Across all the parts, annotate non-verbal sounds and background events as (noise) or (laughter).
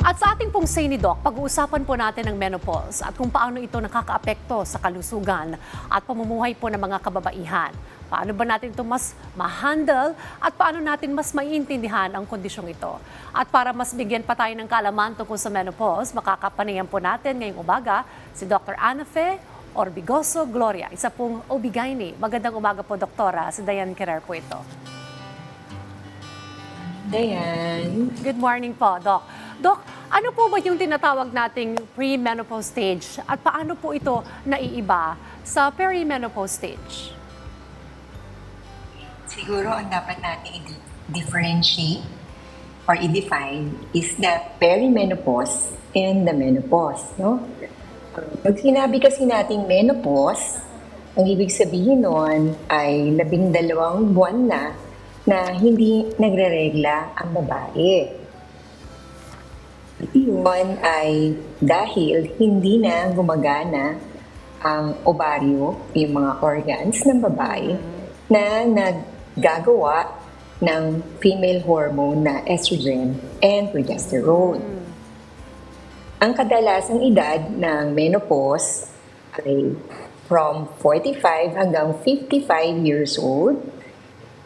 At sa ating pong say ni Doc, pag-uusapan po natin ang menopause at kung paano ito nakakaapekto sa kalusugan at pamumuhay po ng mga kababaihan. Paano ba natin ito mas ma-handle at paano natin mas maiintindihan ang kondisyong ito? At para mas bigyan pa tayo ng kaalaman tungkol sa menopause, makakapanayan po natin ngayong umaga si Dr. Anafe Orbigoso Gloria, isa pong OB-GYN. Magandang umaga po, Doktora. Si Diane Kerrer po ito. Dayan. Good morning po, Doc. Doc, ano po ba yung tinatawag nating pre-menopause stage at paano po ito naiiba sa perimenopause stage? Siguro ang dapat natin i-differentiate or i-define is the perimenopause and the menopause, no? Pag sinabi kasi nating menopause, ang ibig sabihin nun ay labing dalawang buwan na na hindi nagre-regla ang babae. Yun ay dahil hindi na gumagana ang ovaryo, yung mga organs ng babae, na naggagawa ng female hormone na estrogen and progesterone. Ang kadalasang edad ng menopause ay from 45 hanggang 55 years old.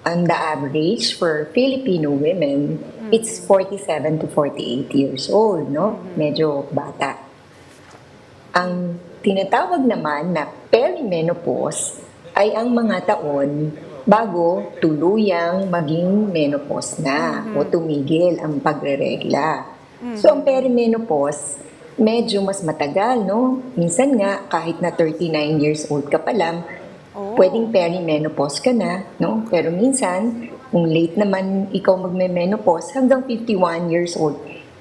And the average for Filipino women, it's 47 to 48 years old, no? Medyo bata. Ang tinatawag naman na perimenopause ay ang mga taon bago tuluyang maging menopause na o tumigil ang pagreregla. So ang perimenopause, medyo mas matagal, no? Minsan nga, kahit na 39 years old ka pa lang, Oh. pwedeng perimenopause ka na, no? Pero minsan, kung late naman ikaw magme-menopause, hanggang 51 years old,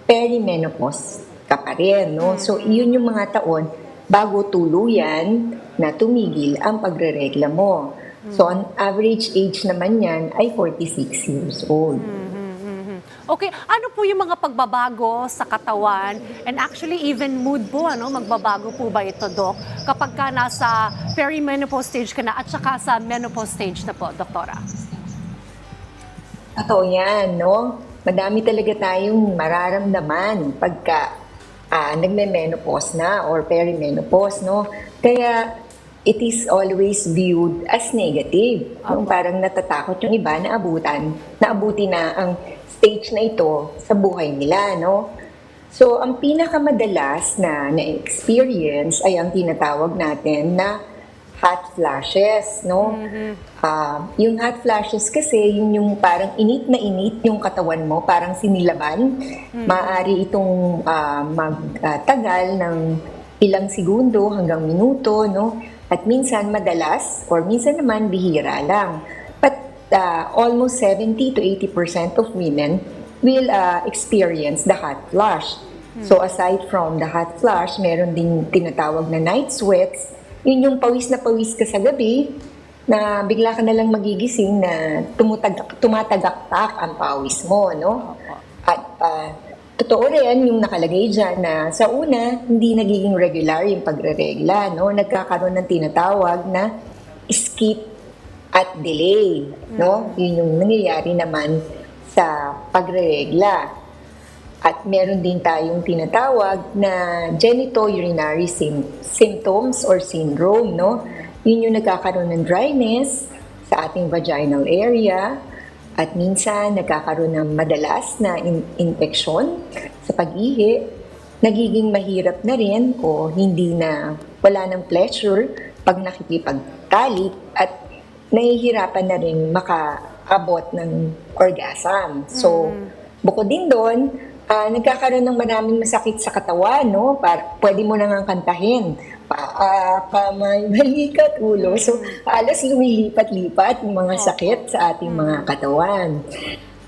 perimenopause ka pa rin, no? So, iyon yung mga taon bago tuluyan na tumigil ang pagre-regla mo. So, ang average age naman yan ay 46 years old. Okay, ano po yung mga pagbabago sa katawan and actually even mood po, ano? Magbabago po ba ito, Doc? Kapag ka nasa perimenopause stage ka na at saka sa menopause stage na po, Doktora? Totoo yan, no? Madami talaga tayong mararamdaman pagka ah, nagme-menopause na or perimenopause, no? Kaya it is always viewed as negative. No? Parang natatakot yung iba na abutan, na abuti na ang stage na ito sa buhay nila, no? So, ang pinakamadalas na na-experience ay ang tinatawag natin na hot flashes, no? Ah, yung hot flashes kasi, yun yung parang init na init yung katawan mo, parang sinilaban. Maaari itong ah, magtagal ng ilang segundo hanggang minuto, no? At minsan madalas, or minsan naman bihira lang. But ah, almost 70 to 80% of women will ah, experience the hot flash. So aside from the hot flash, meron ding tinatawag na night sweats. Yun yung pawis na pawis ka sa gabi, na bigla ka na lang magigising na tumutag, tumatagaktak ang pawis mo, no? At ah, totoo rin yung nakalagay dyan na sa una, hindi nagiging regular yung pagre-regla, no? Nagkakaroon ng tinatawag na skip at delay, no? Yun yung nangyayari naman sa pagre-regla. At meron din tayong tinatawag na genitourinary sym- symptoms or syndrome, no? Yun yung nagkakaroon ng dryness sa ating vaginal area at minsan nagkakaroon ng madalas na in- infection sa pag-ihi. Nagiging mahirap na rin o hindi na wala ng pleasure pag nakikipagtalik at nahihirapan na rin makaabot ng orgasm. So, bukod din doon, ah, nagkakaroon ng maraming masakit sa katawan, no? Para, pwede mo nang kantahin. Paa, kamay, (laughs) balikat, ulo. So, halos lumilipat-lipat yung mga sakit sa ating mga katawan.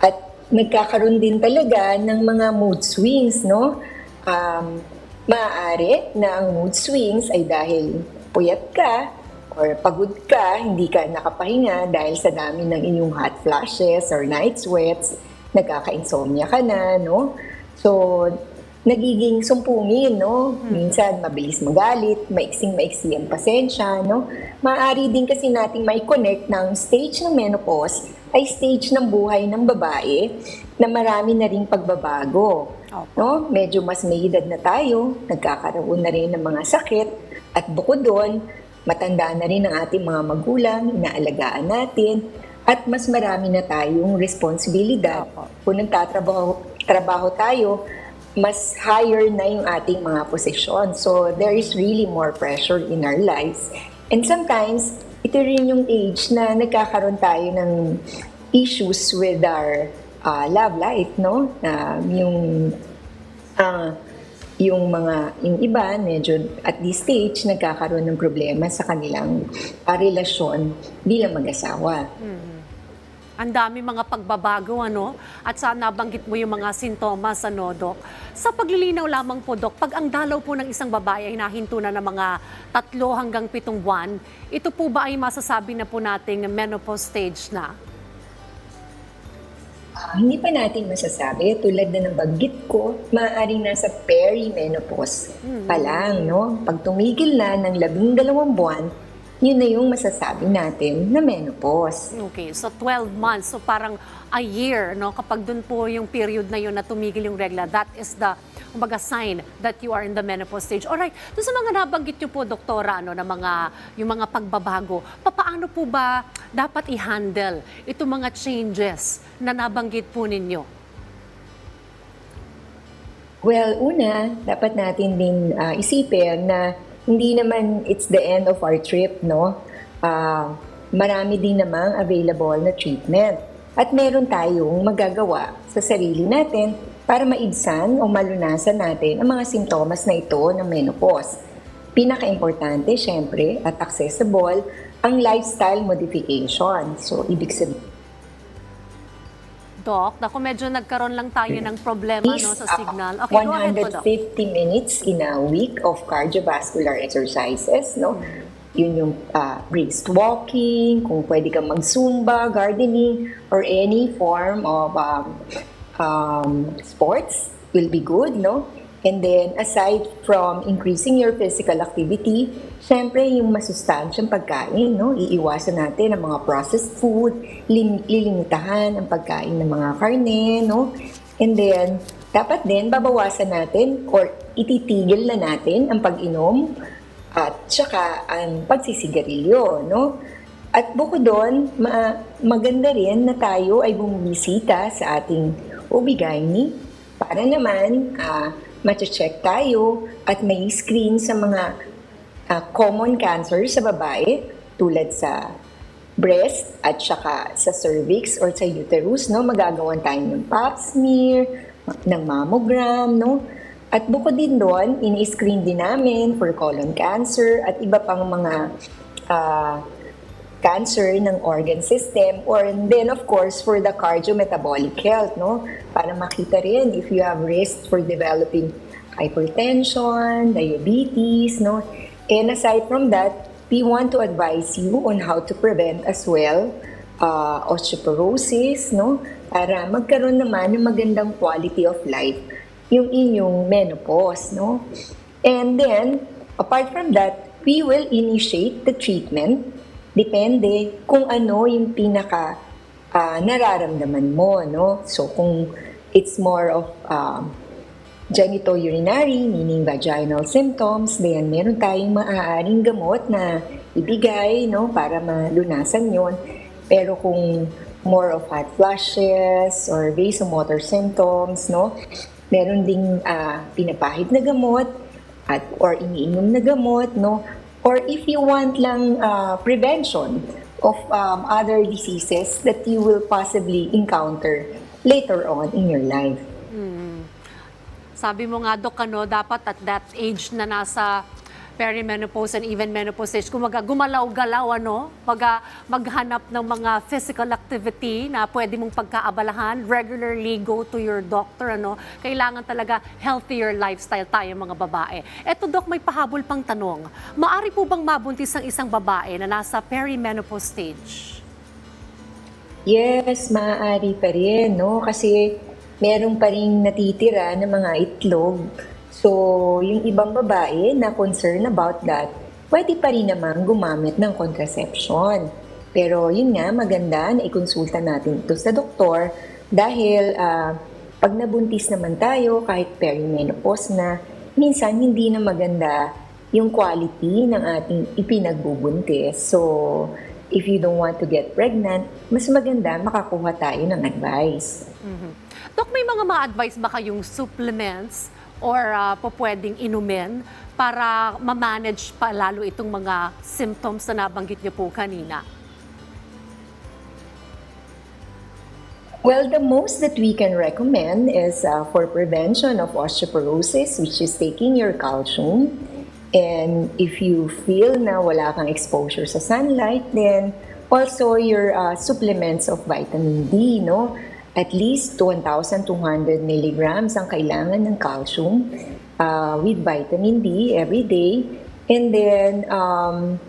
At nagkakaroon din talaga ng mga mood swings, no? Um, maaari na ang mood swings ay dahil puyat ka or pagod ka, hindi ka nakapahinga dahil sa dami ng inyong hot flashes or night sweats, nagkaka-insomnia ka na, no? So, nagiging sumpungin, no? Minsan, mabilis magalit, maiksing-maiksi ang pasensya, no? Maaari din kasi nating may connect ng stage ng menopause ay stage ng buhay ng babae na marami na ring pagbabago. No? Medyo mas may edad na tayo, nagkakaroon na rin ng mga sakit, at bukod doon, matanda na rin ang ating mga magulang, inaalagaan natin, at mas marami na tayong responsibilidad. Opo. Kung nagtatrabaho trabaho tayo, mas higher na yung ating mga posisyon. So, there is really more pressure in our lives. And sometimes, ito rin yung age na nagkakaroon tayo ng issues with our uh, love life, no? Na yung ah, yung mga yung iba medyo at this stage nagkakaroon ng problema sa kanilang ah, relasyon bilang mag-asawa. Ang dami mga pagbabago, ano? At sa nabanggit mo yung mga sintomas, ano, Dok? Sa paglilinaw lamang po, Dok, pag ang dalaw po ng isang babae ay nahinto na ng mga tatlo hanggang pitong buwan, ito po ba ay masasabi na po nating menopause stage na? Ah, hindi pa natin masasabi, tulad na ng banggit ko, maaaring nasa perimenopause pa lang, no? Pag tumigil na ng labing dalawang buwan, yun na yung masasabi natin na menopause. Okay, so 12 months, so parang a year, no? Kapag dun po yung period na yun na tumigil yung regla, that is the, kumbaga, sign that you are in the menopause stage. Alright, dun sa mga nabanggit nyo po, doktora, ano, na mga, yung mga pagbabago, papaano po ba dapat i-handle itong mga changes na nabanggit po ninyo? Well, una, dapat natin din ah, isipin na hindi naman it's the end of our trip, no? Ah, marami din namang available na treatment. At meron tayong magagawa sa sarili natin para maibsan o malunasan natin ang mga simptomas na ito ng menopause. Pinaka-importante, syempre, at accessible, ang lifestyle modification. So, ibig sabihin, Doc, naku, medyo nagkaroon lang tayo ng problema no, sa uh, signal. Okay, go ahead po, Doc. 150 minutes in a week of cardiovascular exercises, no? Yun yung uh, brisk walking, kung pwede kang mag-zumba, gardening, or any form of um, um, sports will be good, no? And then, aside from increasing your physical activity, syempre yung masustansyang pagkain, no? Iiwasan natin ang mga processed food, lim- lilimitahan ang pagkain ng mga karne, no? And then, dapat din babawasan natin or ititigil na natin ang pag-inom at saka ang pagsisigarilyo, no? At bukod doon, ma- maganda rin na tayo ay bumisita sa ating OB-GYN para naman ah, check tayo at may screen sa mga ah, common cancer sa babae tulad sa breast at saka sa cervix or sa uterus, no? Magagawan tayo ng pap smear, ng mammogram, no? At bukod din doon, ini-screen din namin for colon cancer at iba pang mga ah, cancer ng organ system or then of course for the cardiometabolic health no para makita rin if you have risk for developing hypertension diabetes no and aside from that we want to advise you on how to prevent as well uh, osteoporosis no? Para magkaroon naman ng magandang quality of life yung inyong menopause no? And then apart from that we will initiate the treatment. Depende kung ano yung pinaka ah, nararamdaman mo, no? So, kung it's more of um, genitourinary, meaning vaginal symptoms, then meron tayong maaaring gamot na ibigay, no? Para malunasan yon. Pero kung more of hot flashes or vasomotor symptoms, no? Meron ding ah, pinapahid na gamot at or iniinom na gamot, no? Or if you want lang uh, prevention of um, other diseases that you will possibly encounter later on in your life. Sabi mo nga, Dok, ano, dapat at that age na nasa perimenopause and even menopause stage, kumaga gumalaw-galaw, ano, pag, maghanap ng mga physical activity na pwede mong pagkaabalahan, regularly go to your doctor, ano, kailangan talaga healthier lifestyle tayo mga babae. Eto, Dok, may pahabol pang tanong. Maari po bang mabuntis ang isang babae na nasa perimenopause stage? Yes, maaari pa rin, no? Kasi meron pa rin natitira ng mga itlog. So, yung ibang babae na concerned about that, pwede pa rin naman gumamit ng contraception. Pero yun nga, maganda na ikonsulta natin ito sa doktor dahil ah, pag nabuntis naman tayo, kahit perimenopause na, minsan hindi na maganda yung quality ng ating ipinagbubuntis. So, if you don't want to get pregnant, mas maganda makakuha tayo ng advice. Dok, may mga ma-advise ba kayong supplements or uh, po pwedeng inumin para ma-manage pa lalo itong mga symptoms na nabanggit niyo po kanina? Well, the most that we can recommend is uh, for prevention of osteoporosis, which is taking your calcium. And if you feel na wala kang exposure sa sunlight, then also your uh, supplements of vitamin D, no? At least 1,200 milligrams ang kailangan ng calcium uh, with vitamin D every day. And then, um,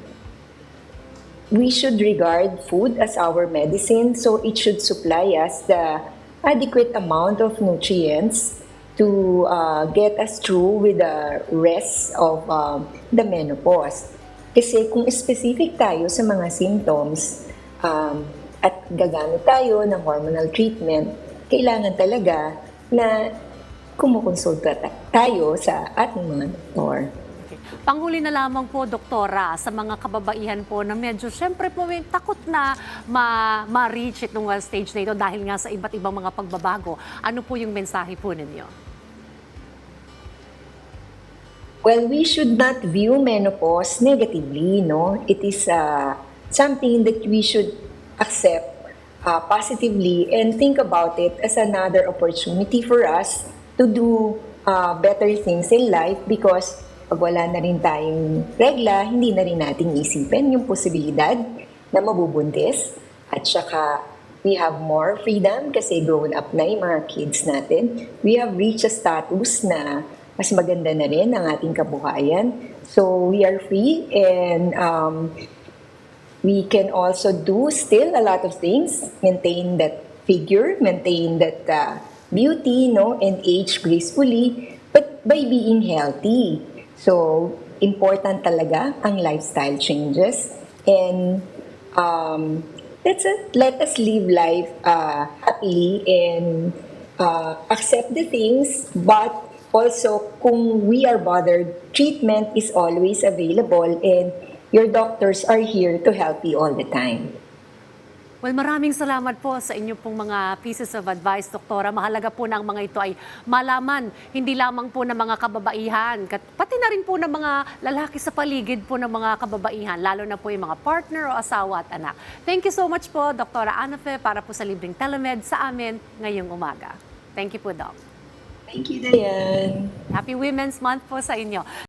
we should regard food as our medicine, so it should supply us the adequate amount of nutrients to uh, get us through with the rest of um, the menopause. Kasi kung specific tayo sa mga symptoms um, at gagamit tayo ng hormonal treatment, kailangan talaga na kumukonsulta ta- tayo sa ating mga doktor. Panghuli na lamang po, Doktora, sa mga kababaihan po na medyo, syempre po, may takot na ma- ma-reach itong uh, stage na ito dahil nga sa iba't ibang mga pagbabago. Ano po yung mensahe po ninyo? Well, we should not view menopause negatively, no? It is uh, something that we should accept uh, positively and think about it as another opportunity for us to do uh, better things in life because pag wala na rin tayong regla, hindi na rin natin isipin yung posibilidad na mabubuntis at saka we have more freedom kasi grown up na yung mga kids natin. We have reached a status na mas maganda na rin ang ating kabuhayan. So we are free and um, we can also do still a lot of things, maintain that figure, maintain that uh, beauty, no, and age gracefully, but by being healthy. So, important talaga ang lifestyle changes and um, let's let us live life uh, happily and uh, accept the things, but also kung we are bothered, treatment is always available and your doctors are here to help you all the time. Well, maraming salamat po sa inyo pong mga pieces of advice, Doktora. Mahalaga po na ang mga ito ay malaman, hindi lamang po ng mga kababaihan, pati na rin po ng mga lalaki sa paligid po ng mga kababaihan, lalo na po yung mga partner o asawa at anak. Thank you so much po, Doktora Anafe, para po sa libreng telemed sa amin ngayong umaga. Thank you po, Doc. Thank you, Diane. Happy Women's Month po sa inyo.